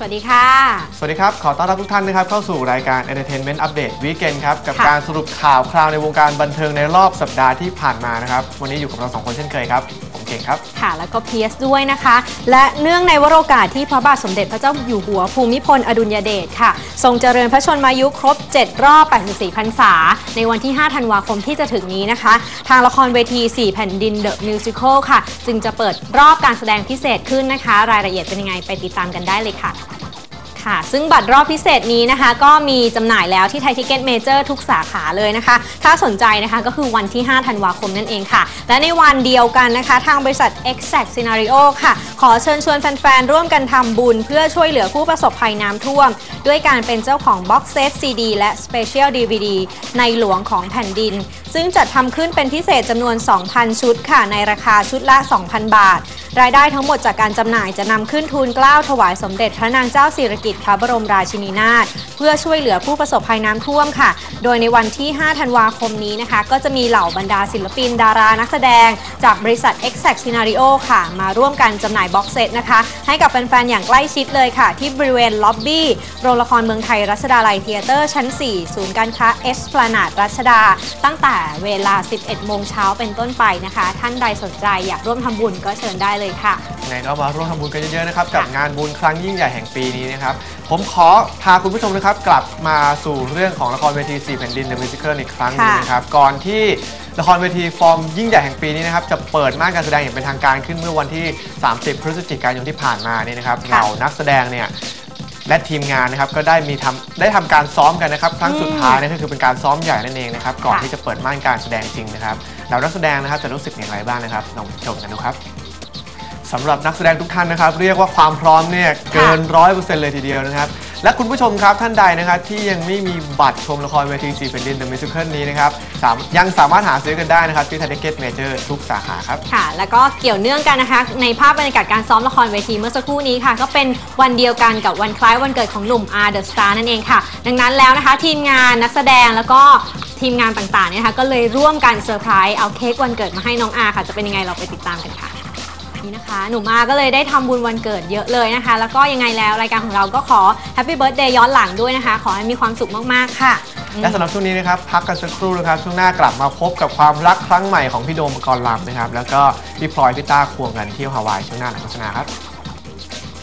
สวัสดีค่ะ สวัสดีครับ ขอต้อนรับทุกท่านนะครับเข้าสู่รายการ Entertainment Update Weekend ครับ กับค่ะ การสรุปข่าวคราวในวงการบันเทิงในรอบสัปดาห์ที่ผ่านมานะครับ วันนี้อยู่กับเราสองคนเช่นเคยครับผม เก่งครับ ค่ะ แล้วก็เพียสด้วยนะคะ และเนื่องในวโรกาสที่พระบาทสมเด็จพระเจ้าอยู่หัวภูมิพลอดุลยเดชค่ะ ทรงเจริญพระชนมายุครบ 7 รอบ 84 พรรษา ในวันที่ 5 ธันวาคมที่จะถึงนี้นะคะ ทางละครเวที 4 แผ่นดิน The Musical ค่ะ จึงจะเปิดรอบการแสดงพิเศษขึ้นนะคะ รายละเอียดเป็นยังไงไปติดตามกันได้เลยค่ะ ค่ะ ซึ่งบัตรรอบพิเศษนี้นะคะ ก็มีจำหน่ายแล้วที่ไทยทิเก็ตเมเจอร์ทุกสาขาเลยนะคะ ถ้าสนใจนะคะก็คือวันที่ 5 ธันวาคมนั่นเองค่ะ และในวันเดียวกันนะคะ ทางบริษัท Exact Scenario ค่ะ ขอเชิญชวนแฟนๆ ร่วมกันทำบุญ เพื่อช่วยเหลือผู้ประสบภัยน้ำท่วม ด้วยการเป็นเจ้าของบ็อกเซตซีดีและ Special DVD ในหลวงของแผ่นดิน ซึ่งจัดทำขึ้นเป็นพิเศษจำนวน 2,000 ชุดค่ะ ในราคาชุดละ 2,000 บาท รายได้ทั้งหมดจากการจำหน่ายจะนำขึ้นทุนกล้าวถวายสมเด็จพระนางเจ้าสิริกิติ์พระบรมราชินีนาถเพื่อช่วยเหลือผู้ประสบภัยน้ำท่วมค่ะ โดยในวันที่ 5 ธันวาคมนี้นะคะ ก็จะมีเหล่าบรรดาศิลปิน ดารานักแสดง จากบริษัท Exact Scenario ค่ะ มาร่วมกันจำหน่ายบ็อกเซตนะคะ ให้กับแฟน ๆ อย่างใกล้ชิดเลยค่ะ ที่บริเวณล็อบบี้โรงละครเมืองไทยรัชดาลัยเทเตอร์ชั้น 4 ศูนย์การค้าเอสพลานาดรัชดา ตั้งแต่เวลา 11 โมงเช้าเป็นต้นไปนะคะ ท่านใดสนใจอยากร่วมทำบุญก็เชิญได้เลยค่ะ ยังไงก็มาร่วมทำบุญกันเยอะๆนะครับ กับงานบุญครั้งยิ่งใหญ่แห่งปีนี้นะครับผมขอพาคุณผู้ชมนะครับ กลับมาสู่เรื่องของละครเวที4แผ่นดิน The Musical อีกครั้งหนึงนะครับ ก่อนที่ละครเวทีฟอร์มยิ่งใหญ่แห่งปีนี้นะครับ จะเปิดม่านการแสดงอย่างเป็นทางการขึ้นเมื่อวันที่ 30 พฤศจิกายนที่ผ่านมานี่นะครับเหล่านักแสดงเนี่ยและทีมงานนะครับก็ได้มีทำได้ทำการซ้อมกันนะครับ ครั้งสุดท้ายนั่นก็คือเป็นการซ้อมใหญ่นั่นเองนะครับก่อนค่ะที่จะเปิดม่านการแสดงจริงนะครับแล้วนักแสดงนะครับจะรู้สึกอย่างไรบ้างนะครับลองชมกันดูครับ สำหรับนักแสดงทุกท่านนะครับ เรียกว่าความพร้อมเนี่ยเกินร้อยเปอร์เซ็นต์เลยทีเดียวนะครับ และคุณผู้ชมครับท่านใดนะครับที่ยังไม่มีบัตรชมละครเวทีสีแผ่นดิน The Musical นี้นะครับสามยังสามารถหาซื้อกันได้นะครับที่ t ท i เก็ตเมเจอร์ทุกสาขาครับ ค่ะ แล้วก็เกี่ยวเนื่องกันนะคะ ในภาพบรรยากาศการซ้อมละครเวทีเมื่อสักครู่นี้ค่ะ ก็เป็นวันเดียวกันกับวันคล้ายวันเกิดของหนุ่ม R The Star นั่นเองค่ะ ดังนั้นแล้วนะคะ ทีมงานนักแสดงแล้วก็ทีมงานต่างๆเนี่ยนะคะก็เลยร่วมกันเซอร์ไพรส์เอาเค้กวันเกิดมาให้น้องอาค่ะจะเป็นยังไงเราไปติดตามกันค่ะ นี้นะคะ หนุ่มอาก็เลยได้ทำบุญวันเกิดเยอะเลยนะคะ แล้วก็ยังไงแล้วรายการของเราก็ขอแฮปปี้เบิร์ a เดย์ย้อนหลังด้วยนะคะ ขอให้มีความสุขมากๆค่ะ และสำหรับช่วงนี้นะครับพักกันสักครู่นะครับช่วงหน้ากลับมาพบกับความรักครั้งใหม่ของพี่โดมปกรณ์ลำนะครับแล้วก็พี่พลอยพี่ต้าควงกันเที่ยวฮาวายช่วงหน้าหลังโฆษณาครับ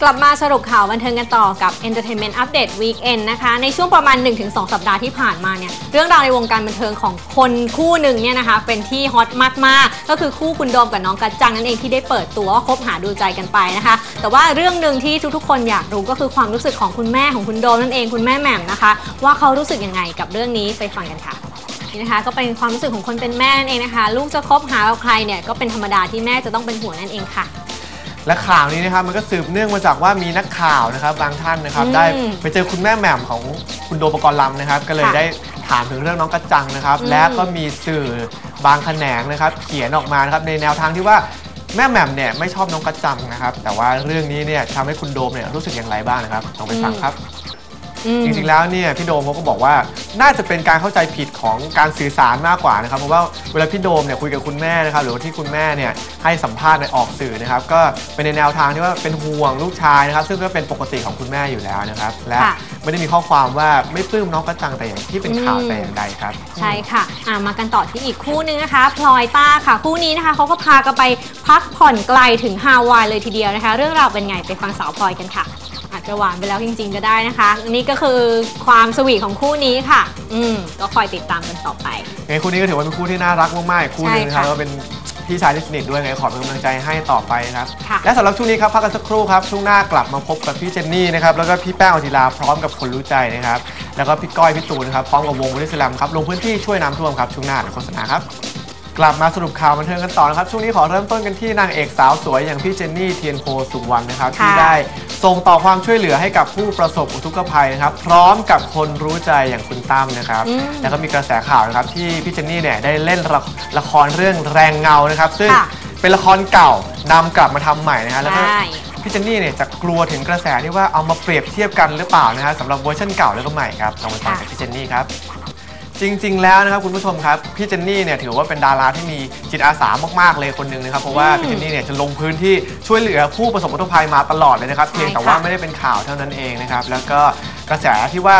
กลับมาสรุปข่าวบันเทิงกันต่อกับ Entertainment Update Weekend นะคะ ในช่วงประมาณ 1-2 สัปดาห์ที่ผ่านมาเนี่ยเรื่องราวในวงการบันเทิงของคนคู่หนึ่งเนี่ยนะคะ เป็นที่ฮอตมากๆ ก็คือคู่คุณโดมกับน้องกัจจังนั่นเองที่ได้เปิดตัวว่าคบหาดูใจกันไปนะคะ แต่ว่าเรื่องหนึ่งที่ทุกๆ คนอยากรู้ก็คือความรู้สึกของคุณแม่ของคุณโดมนั่นเองคุณแม่แหม่มนะคะ ว่าเขารู้สึกยังไงกับเรื่องนี้ไปฟังกันค่ะนี่นะคะก็เป็นความรู้สึกของคนเป็นแม่นั่นเองนะคะ ลูกจะคบหากับใครเนี่ยก็เป็นธรรมดาที่แม่จะต้องเป็นห่วงนั่นเองค่ะ และข่าวนี้นะครับมันก็สืบเนื่องมาจากว่ามีนักข่าวนะครับบางท่านนะครับอืมได้ไปเจอคุณแม่แหม่มของคุณโดมปกรณ์ลำนะครับ ก็เลยค่ะได้ถามถึงเรื่องน้องกัจจังนะครับอืมและก็มีสื่อบางแขนงนะครับ เขียนออกมานะครับในแนวทางที่ว่าแม่แหม่มเนี่ยไม่ชอบน้องกัจจังนะครับ แต่ว่าเรื่องนี้เนี่ยทำให้คุณโดมเนี่ยรู้สึกอย่างไรบ้างนะครับลองไปฟังครับอืม จริงๆแล้วเนี่ยพี่โดมเขาก็บอกว่าน่าจะเป็นการเข้าใจผิดของการสื่อสารมากกว่านะครับเพราะว่าเวลาพี่โดมเนี่ยคุยกับคุณแม่นะครับหรือว่าที่คุณแม่เนี่ยให้สัมภาษณ์ในออกสื่อนะครับก็เป็นในแนวทางที่ว่าเป็นห่วงลูกชายนะครับซึ่งก็เป็นปกติของคุณแม่อยู่แล้วนะครับและค่ะไม่ได้มีข้อความว่าไม่ปลื้มน้องกระจังแต่อย่างที่เป็นข่าวอืมแต่อย่างใดครับ ใช่ค่ะอะมากันต่อที่อีกคู่นึงนะคะพลอยต้าค่ะคู่นี้นะคะเขาก็พากันไปพักผ่อนไกลถึงฮาวายเลยทีเดียวนะคะ เรื่องราวเป็นไงไปฟังสาวพลอยกันค่ะอา จจะหวานไปแล้วจริง ๆ ก็ได้นะคะอันนี่ก็คือความสวีทของคู่นี้ค่ะ อืมก็คอยติดตามกันต่อไป ไงคู่นี้ก็ถือว่าเป็นคู่ที่น่ารักมากๆคู่หนึงนะครับใช่ค่ะแล้วก็เป็นพี่ชายที่สนิทด้วยไงขอเป็นกำลังใจให้ต่อไปนะครับค่ะ และสำหรับช่วงนี้ครับพักกันสักครู่ครับช่วงหน้ากลับมาพบกับพี่เจนนี่นะครับแล้วก็พี่แป้งอธิลาพร้อมกับคนรู้ใจนะครับแล้วก็พี่ก้อยพี่ตูนนะครับพร้อมกับวงบริสแลมครับลงพื้นที่ช่วยน้ำท่วมครับช่วงหน้าหลังโฆษณาครับ กลับมาสรุปข่าวบันเทิงกันต่อนะครับช่วงนี้ขอเริ่มต้นกันที่นางเอกสาวสวยอย่างพี่เจนนี่เทียนโพสุวรรณนะครับค่ะที่ได้ส่งต่อความช่วยเหลือให้กับผู้ประสบอุทกภัยนะครับ พร้อมกับคนรู้ใจอย่างคุณตั้มนะครับอืมแล้วก็มีกระแสข่าวนะครับที่พี่เจนนี่เนี่ยได้เล่นละละครเรื่องแรงเงานะครับ ซึ่งค่ะเป็นละครเก่านำกลับมาทำใหม่นะฮะแล้วก็ใช่พี่เจนนี่เนี่ยจะกลัวถึงกระแสที่ว่าเอามาเปรียบเทียบกันหรือเปล่านะฮะสำหรับเวอร์ชันเก่าแล้วก็ใหม่ครับลองไปฟังจากพี่เจนนี่ครับ จริง ๆ แล้วนะครับคุณผู้ชมครับพี่เจนนี่เนี่ยถือว่าเป็นดาราที่มีจิตอาสามากๆเลยคนหนึ่งนะครับเพราะว่าอืมพี่เจนนี่เนี่ยจะลงพื้นที่ช่วยเหลือผู้ประสบอุทกภัยมาตลอดเลยนะครับใช่เพียงแต่ว่าค่ะไม่ได้เป็นข่าวเท่านั้นเองนะครับแล้วก็กระแสที่ว่า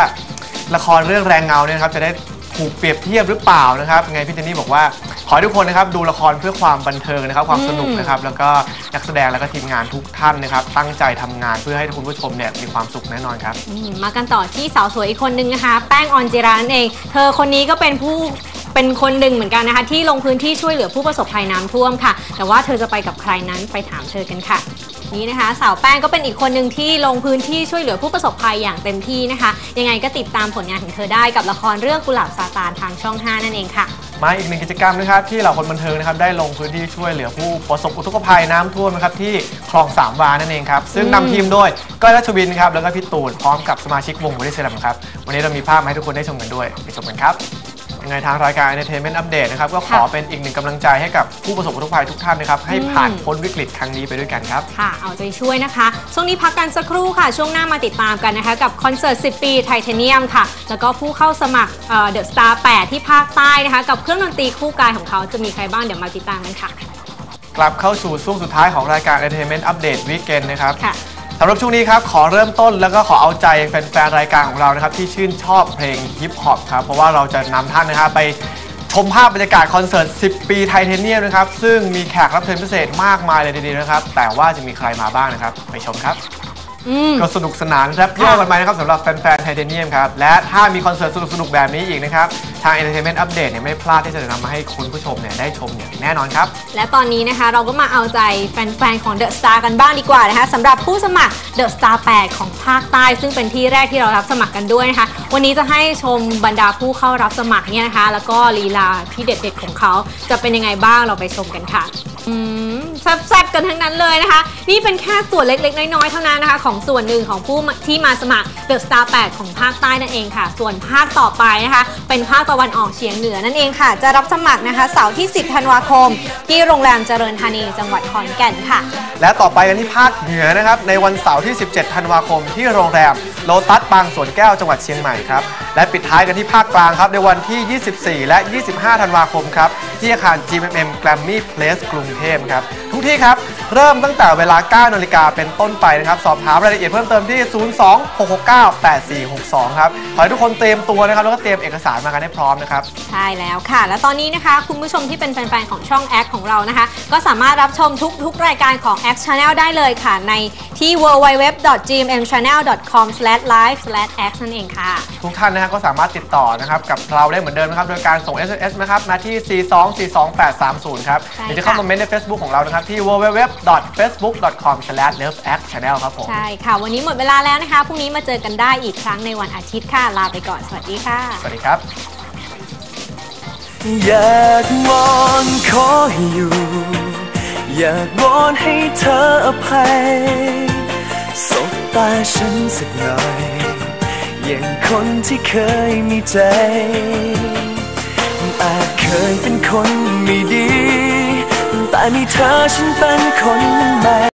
ละครเรื่องแรงเงาเนี่ยนะครับจะได้ถูกเปรียบเทียบหรือเปล่านะครับยังไงพี่เจนนี่บอกว่า ขอให้ทุกคนนะครับดูละครเพื่อความบันเทิงนะครับความสนุกนะครับแล้วก็นักแสดงแล้วก็ทีมงานทุกท่านนะครับตั้งใจทำงานเพื่อให้คุณผู้ชมเนี่ยมีความสุขแน่นอนครับ อืมมากันต่อที่สาวสวยอีกคนนึงนะคะ แป้งออนจิรานั่นเอง เธอคนนี้ก็เป็นผู้เป็นคนหนึ่งเหมือนกันนะคะ ที่ลงพื้นที่ช่วยเหลือผู้ประสบภัยน้ำท่วมค่ะ แต่ว่าเธอจะไปกับใครนั้นไปถามเธอกันค่ะ นี่นะคะ สาวแป้งก็เป็นอีกคนหนึ่งที่ลงพื้นที่ช่วยเหลือผู้ประสบภัยอย่างเต็มที่นะคะ ยังไงก็ติดตามผลงานของเธอได้กับละครเรื่องกุหลาบซาตานทางช่อง 5 นั่นเองค่ะ มาอีกหนึ่งกิจกรรมนะครับที่เหล่าคนบันเทิงนะครับได้ลงพื้นที่ช่วยเหลือผู้ประสบอุทกภัยน้ำท่วมนะครับที่คลองสามวานั่นเองครับซึ่งนำทีมโดยก้อยรัชวินครับแล้วก็พี่ตูนพร้อมกับสมาชิกวงบริษัทครับวันนี้เรามีภาพมาให้ทุกคนได้ชมกันด้วยไปชมกันครับ ยังไงทางรายการ Entertainment Update นะครับก็ขอค่ะ เป็นอีกหนึ่งกำลังใจให้กับผู้ประสบอุทกภัยทุกท่านนะครับให้อืมผ่านพ้นวิกฤตครั้งนี้ไปด้วยกันครับ ค่ะ เอาใจช่วยนะคะ ช่วงนี้พักกันสักครู่ค่ะ ช่วงหน้ามาติดตามกันนะคะ กับคอนเสิร์ต 10 ปีไทเทเนียมค่ะ แล้วก็ผู้เข้าสมัครเดอะสตาร์8ที่ภาคใต้นะคะ กับเครื่องดนตรีคู่กายของเขาจะมีใครบ้าง เดี๋ยวมาติดตามกันค่ะ กลับเข้าสู่ช่วงสุดท้ายของรายการ Entertainment Update Weekend นะครับ ค่ะ สำหรับช่วงนี้ครับ ขอเริ่มต้นแล้วก็ขอเอาใจแฟนๆรายการของเรานะครับ ที่ชื่นชอบเพลงฮิปฮอปครับ เพราะว่าเราจะนำท่านนะครับไปชมภาพบรรยากาศคอนเสิร์ต 10 ปีไทเทเนียมนะครับ ซึ่งมีแขกรับเชิญพิเศษมากมายเลยทีเดียวนะครับ แต่ว่าจะมีใครมาบ้างนะครับ ไปชมครับ อืม ก็สนุกสนานแรปเยอร์กันไปนะครับสำหรับแฟนๆไทเทเนียมครับ และถ้ามีคอนเสิร์ตสนุกๆ แบบนี้อีกนะครับ ทาง Entertainment Update เนี่ยไม่พลาดที่จะนำมาให้คุณผู้ชมเนี่ยได้ชมอย่างแน่นอนครับ และตอนนี้นะคะเราก็มาเอาใจแฟน ๆ ของ The Star กันบ้างดีกว่านะคะสำหรับผู้สมัคร The Star 8 ของภาคใต้ ซึ่งเป็นที่แรกที่เรารับสมัครกันด้วยนะคะ วันนี้จะให้ชมบรรดาผู้เข้ารับสมัครเนี่ยนะคะ แล้วก็ลีลาที่เด็ดๆของเขาจะเป็นยังไงบ้างเราไปชมกันค่ะ อืม แซ่บๆกันทั้งนั้นเลยนะคะ นี่เป็นแค่ส่วนเล็กๆ น้อยๆ เท่านั้นนะคะ ของส่วนหนึ่งของผู้ที่มาสมัคร The Star 8ของภาคใต้นั่นเองค่ะ ส่วนภาคต่อไปนะคะ เป็นภาคตะวันออกเฉียงเหนือนั่นเองค่ะ จะรับสมัครนะคะเสาร์ที่ 10 ธันวาคม ที่โรงแรมเจริญธานีจังหวัดขอนแก่นค่ะ และต่อไปกันที่ภาคเหนือนะครับในวันเสาร์ที่ 17 ธันวาคม ที่โรงแรมโลตัสบางสวนแก้วจังหวัดเชียงใหม่ครับและปิดท้ายกันที่ภาคกลางครับในวันที่ 24 และ 25 ธันวาคมครับที่อาคาร GMM Grammy Place กรุงเทพครับทุกที่ครับ เริ่มตั้งแต่เวลา 9 นาฬิกาเป็นต้นไปนะครับ สอบถามรายละเอียดเพิ่มเติมที่ 026698462 ครับ ขอให้ทุกคนเตรียมตัวนะครับ แล้วก็เตรียมเอกสารมากันให้พร้อมนะครับ ใช่แล้วค่ะ และตอนนี้นะคะ คุณผู้ชมที่เป็นแฟนๆ ของช่อง X ของเรานะคะ ก็สามารถรับชมทุกๆ รายการของ X Channel ได้เลยค่ะ ในที่ www.gmmchannel.com/live/x นั่นเองค่ะ ทุกท่านนะครับก็สามารถติดต่อนะครับกับเราได้เหมือนเดิมนะครับ โดยการส่ง SMS นะครับมาที่ 4242830 ครับใช่หรือจะค่ะเข้ามาเมนต์ใน Facebook ของเรานะครับที่ www.facebook.com/loveactchannel ครับผม ใช่ค่ะ วันนี้หมดเวลาแล้วนะคะ พรุ่งนี้มาเจอกันได้อีกครั้งในวันอาทิตย์ค่ะ ลาไปก่อน สวัสดีค่ะ สวัสดีครับ อยากวอนขอให้อยู่ อยากวอนให้เธออภัยสบตาฉันสักหน่อยอย่างคนที่เคยมีใจ อาจเคยเป็นคนไม่ดี แต่มีเธอฉันเป็นคนใหม่